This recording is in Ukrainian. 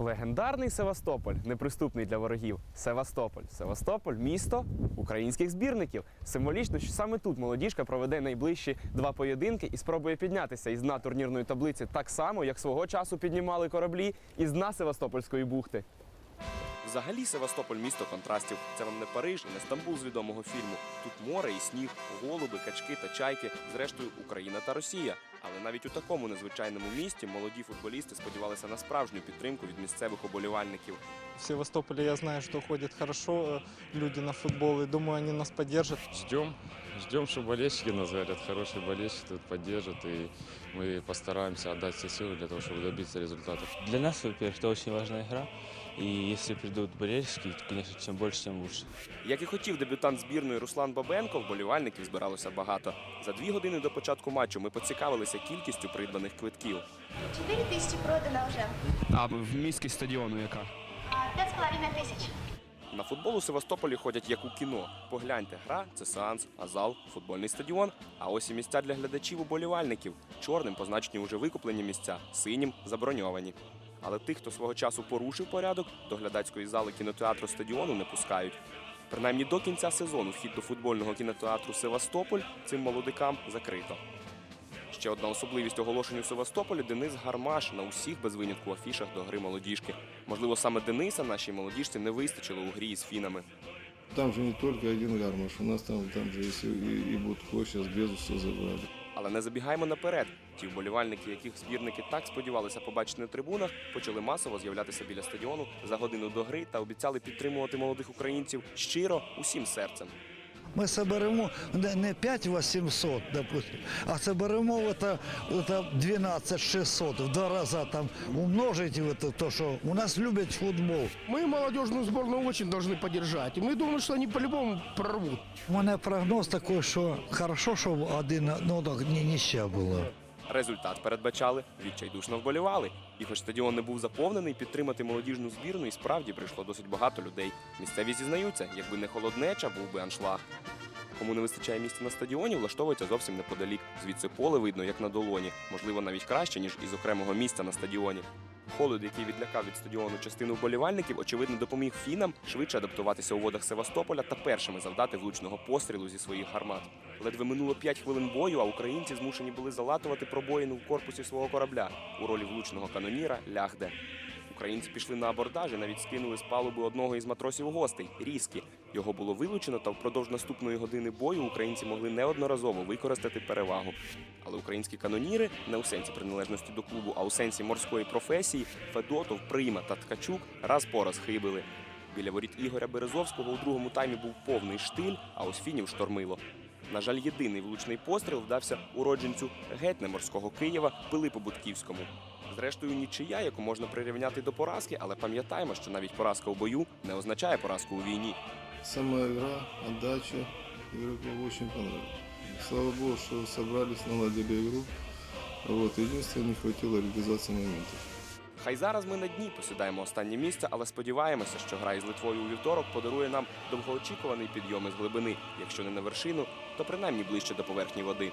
Легендарний Севастополь, неприступний для ворогів. Севастополь. Севастополь місто українських збірників. Символічно, що саме тут молодіжка проведе найближчі два поєдинки і спробує піднятися із дна турнірної таблиці так само, як свого часу піднімали кораблі із дна Севастопольської бухти. Взагалі Севастополь місто контрастів. Це вам не Париж і не Стамбул з відомого фільму. Тут море і сніг, голуби, качки та чайки, зрештою Україна та Росія. Але навіть у такому незвичайному місті молоді футболісти сподівалися на справжню підтримку від місцевих оболівальників. В Севастополе я знаю, что ходят хорошо э, люди на футбол, и думаю, они нас поддержат. Ждем, ждем, что болельщики нас говорят, хорошие болельщики тут поддержат, и мы постараемся отдать все силы для того, чтобы добиться результатов. Для нас, во-первых, это очень важная игра. И если придут болельщики, то, конечно, чем больше, тем лучше. Як і хотів дебютант збірної Руслан Бабенко, вболівальників збиралося багато. За дві години до початку матчу ми поцікавилися кількістю придбаних квитків. 4 тысячи продано уже. А в міськість стадіону яка? А, Пять с половиной тысяч. На футбол у Севастополі ходять як у кіно. Погляньте, гра це сеанс, а зал футбольний стадіон. А ось і місця для глядачів уболівальників. Чорним позначені уже викуплені місця, синім заброньовані. Але тих, хто свого часу порушив порядок, до глядацької зали кінотеатру стадіону не пускають. Принаймні до кінця сезону вхід до футбольного кінотеатру Севастополь цим молодикам закрито. Ще одна особливість оголошень у Севастополі Денис Гармаш на усіх без винятку афішах до гри молодіжки. Можливо, саме Дениса нашій молодіжці не вистачило у грі із фінами. Там же не только один гармаш, у нас там, там же и, и Будко, сейчас Безуса забрали. Але не забігаємо наперед. Ті вболівальники, яких збірники так сподівалися побачити на трибунах, почали масово з'являтися біля стадіону за годину до гри та обіцяли підтримувати молодих українців щиро усім серцем. Ми соберемо не не 5800, допустим, а соберемо это, это 12600, в два рази там умножите в это, то, що у нас люблять футбол. Мы молодежную сборную очень должны поддержать. И мы думаем, что они по-любому прорвут. У мене прогноз такий, що хорошо, що один ну, так, не ніща було. Результат передбачали, відчайдушно вболівали. І хоч стадіон не був заповнений, підтримати молодіжну збірну і справді прийшло досить багато людей. Місцеві зізнаються, якби не холоднеча, був би аншлаг. Кому не вистачає місця на стадіоні, влаштовується зовсім неподалік. Звідси поле видно, як на долоні, можливо, навіть краще, ніж із окремого місця на стадіоні. Холод, який відлякав від стадіону частину вболівальників, очевидно, допоміг фінам швидше адаптуватися у водах Севастополя та першими завдати влучного пострілу зі своїх гармат. Ледве минуло 5 хвилин бою, а українці змушені були залатувати пробоїну в корпусі свого корабля. У ролі влучного каноніра лягде. Українці пішли на абордаж і навіть скинули з палуби одного із матросів гостей Різкі. Його було вилучено, та впродовж наступної години бою українці могли неодноразово використати перевагу. Але українські каноніри не у сенсі приналежності до клубу, а у сенсі морської професії Федотов, Прима та Ткачук раз по раз хибили. Біля воріт Ігоря Березовського у другому таймі був повний штиль, а ось фінів штормило. На жаль, єдиний влучний постріл вдався уродженцю геть не морського Києва Пилипу Будківському. Зрештою, нічия, яку можна прирівняти до поразки, але пам'ятаємо, що навіть поразка у бою не означає поразку у війні. Сама игра, отдача, игрокам очень понравилось. Слава Богу, что собрались, наладили игру. Вот, единственное, не хватило реализации моментов. Хай зараз ми на дні посідаємо останнє місце, але сподіваємося, що гра із Литвою у вівторок подарує нам довгоочікуваний підйом із глибини, якщо не на вершину, то принаймні ближче до поверхні води.